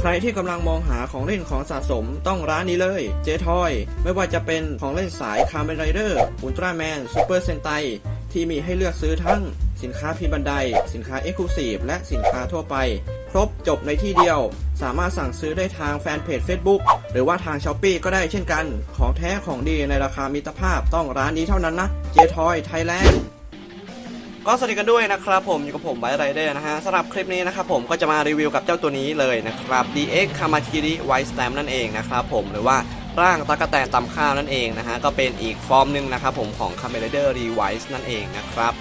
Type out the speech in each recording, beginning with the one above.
ใครที่กำลังมองหาของเล่นของสะสมต้องร้านนี้เลย เจทอย ไม่ว่าจะเป็นของเล่นสายคาร์เมนไรเดอร์อุลตร้าแมนซูเปอร์เซนไตที่มีให้เลือกซื้อทั้งสินค้าพิมพ์บันได สินค้าเอ็กซ์คลูซีฟและสินค้าทั่วไป ครบจบในที่เดียว สามารถสั่งซื้อได้ทางแฟนเพจ Facebook หรือว่าทาง s h อ p e e ก็ได้เช่นกัน ของแท้ของดีในราคามิตรภาพต้องร้านนี้เท่านั้นนะเจทอยไทยแลนด์ ก็สวัสดีกันด้วยนะครับผมอยู่กับผมไบไรเดอร์นะฮะสำหรับคลิปนี้นะครับผมก็จะมารีวิวกับเจ้าตัวนี้เลยนะครับ DX Kamakiri White Stamp นั่นเองนะครับผมหรือว่าร่างตะกะแตนตำข้าวนั่นเองนะฮะก็เป็นอีกฟอร์มหนึ่งนะครับผมของ Kamen Rider Rewise นั่นเองนะครับ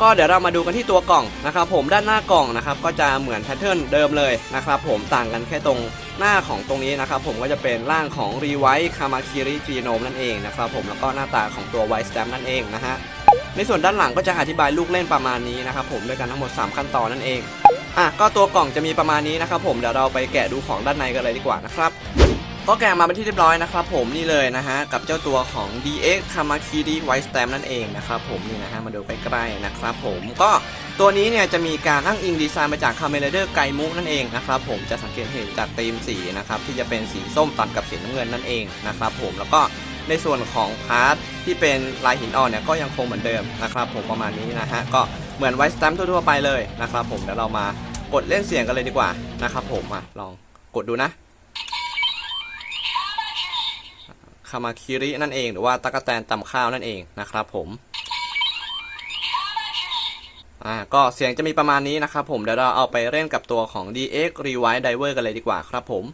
ก็เดี๋ยวเรามาดูกันที่ตัวกล่องนะครับผมด้านหน้ากล่องนะครับก็จะเหมือนแพทเทิร์นเดิมเลยนะครับผมต่างกันแค่ตรงหน้าของตรงนี้นะครับผมก็จะเป็นร่างของ Rewise Kamakiri Genome นั่นเองนะครับผมแล้วก็หน้าตาของตัว White Stamp นั่นเองนะฮะ ในส่วนด้านหลังก็จะอธิบายลูกเล่นประมาณนี้นะครับผมด้วยกันทั้งหมด 3 ขั้นตอนนั่นเองอะก็ตัวกล่องจะมีประมาณนี้นะครับผมเดี๋ยวเราไปแกะดูของด้านในกันเลยดีกว่านะครับก็แกะมาเป็นที่เรียบร้อยนะครับผมนี่เลยนะฮะกับเจ้าตัวของ DX Kamakiri White Stamp นั่นเองนะครับผมนี่นะฮะมาดูใกล้ๆนะครับผมก็ตัวนี้เนี่ยจะมีการอ้างอิงดีไซน์มาจาก Kamen Rider ไกมุนั่นเองนะครับผมจะสังเกตเห็นจากธีมสีนะครับที่จะเป็นสีส้มตัดกับสีน้ำเงินนั่นเองนะครับผมแล้วก็ ในส่วนของพาร์ทที่เป็นลายหินอ่อนเนี่ยก็ยังคงเหมือนเดิมนะครับผมประมาณนี้นะฮะก็เหมือนไวสแตมป์ทั่วๆไปเลยนะครับผมเดี๋ยวเรามากดเล่นเสียงกันเลยดีกว่านะครับผมอะลองกดดูนะคามาคิรินั่นเองหรือว่าตะกะแตนตำข้าวนั่นเองนะครับผมอ่าก็เสียงจะมีประมาณนี้นะครับผมเดี๋ยวเราเอาไปเล่นกับตัวของ DX Rewind Diver กันเลยดีกว่าครับผม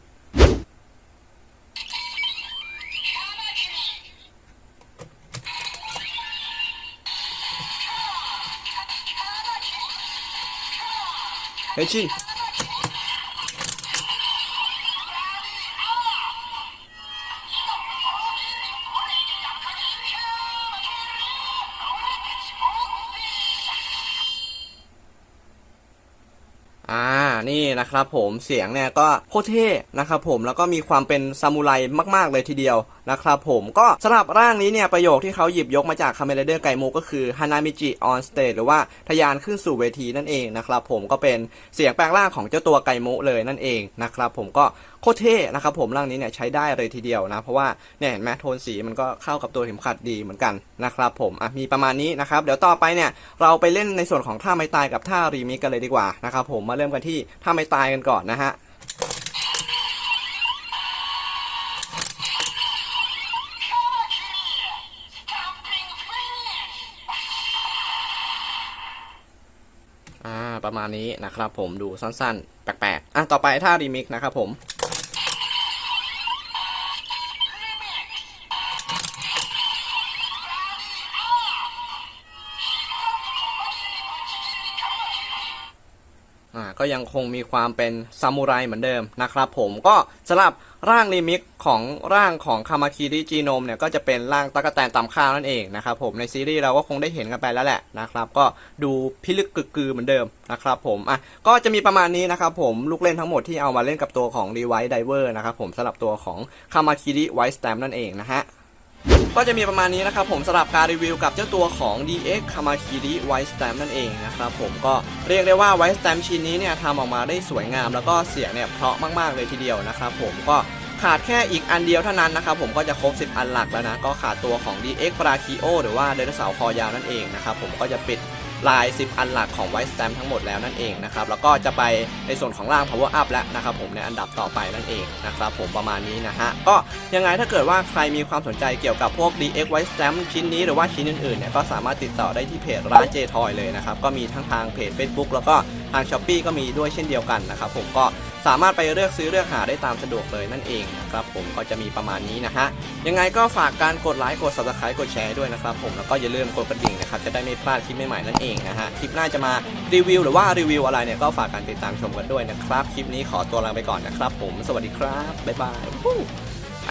เฮ้ยชินอ่า นี่นะครับผม เสียงเนี่ยก็โคตรเท่นะครับผม แล้วก็มีความเป็นซามูไรมาก ๆ เลยทีเดียวนะครับผมก็สำหรับร่างนี้เนี่ยประโยคที่เขาหยิบยกมาจากคาเมเลเดอร์ไกโมก็คือฮานามิจิออนสเตจหรือว่าทะยานขึ้นสู่เวทีนั่นเองนะครับผมก็เป็นเสียงแปลงร่างของเจ้าตัวไกโมเลยนั่นเองนะครับผมก็โคตรเท่นะครับผมร่างนี้เนี่ยใช้ได้เลยทีเดียวนะ เพราะว่าเนี่ยเห็นไหมโทนสีมันก็เข้ากับตัวเข็มขัดดีเหมือนกันนะครับผมอะมีประมาณนี้นะครับเดี๋ยวต่อไปเนี่ยเราไปเล่นในส่วนของท่าไม้ตายกับท่ารีมิกกันเลยดีกว่านะครับผมมาเริ่มกันที่ท่าไม้ตายกันก่อนนะฮะ ประมาณนี้นะครับผมดูสั้นๆ แปลกๆอะต่อไปท่ารีมิกนะครับผม ก็ยังคงมีความเป็นซามูไรเหมือนเดิมนะครับผมก็สำหรับร่างรีมิกของร่างของคามาคิริจีโนมเนี่ยก็จะเป็นร่างตะกะแตนตำข้าวนั่นเองนะครับผมในซีรีส์เราก็คงได้เห็นกันไปแล้วแหละนะครับก็ดูพิลึกกึกกือเหมือนเดิมนะครับผมอะก็จะมีประมาณนี้นะครับผมลูกเล่นทั้งหมดที่เอามาเล่นกับตัวของ r e w i ไ e Diver นะครับผมสำหรับตัวของคามาคิริไว e Stamp นั่นเองนะฮะ ก็จะมีประมาณนี้นะครับผมสำหรับการรีวิวกับเจ้าตัวของ DX Kamakiri White Stamp นั่นเองนะครับผมก็เรียกได้ว่า White Stamp ชิ้นนี้เนี่ยทำออกมาได้สวยงาม แล้วก็เสียงเนี่ยเพราะมากๆเลยทีเดียวนะครับผมก็ขาดแค่อีกอันเดียวเท่านั้นนะครับผมก็จะครบ 10 อันหลักแล้วนะ ก็ขาดตัวของ DX p r a k i o หรือว่าไดโนเสาร์คอยาวนั่นเองนะครับผมก็จะปิด ลาย 10 อันหลักของ White Stamp ทั้งหมดแล้วนั่นเองนะครับแล้วก็จะไปในส่วนของร่าง Power Up แล้วนะครับผมในอันดับต่อไปนั่นเองนะครับผมประมาณนี้นะฮะก็ยังไงถ้าเกิดว่าใครมีความสนใจเกี่ยวกับพวก DX White Stamp ชิ้นนี้หรือว่าชิ้นอื่นๆเนี่ยก็สามารถติดต่อได้ที่เพจร้าน J Toy เลยนะครับก็มีทั้งทางเพจ Facebook แล้วก็ทาง s h อ p e e ก็มีด้วยเช่นเดียวกันนะครับผมก็สามารถไปเลือกซื้อเลือกหาได้ตามสะดวกเลยนั่นเองนะครับผมก็จะมีประมาณนี้นะฮะยังไงก็ฝากการกดไลค์กด subscribe กดแชร์ด้วยนะครับผมแล้วก็อย่าลืมกดกระดิ่ง นะครับจะได้ไม่พลาดคลิปใหม่ๆนั่นเองนะฮะคลิปหน้าจะมารีวิวหรือว่ารีวิวอะไรเนี่ยก็ฝากการติดตามชมกันด้วยนะครับคลิปนี้ขอตัวลาไปก่อนนะครับ ผมสวัสดีครับบ๊ายบายไป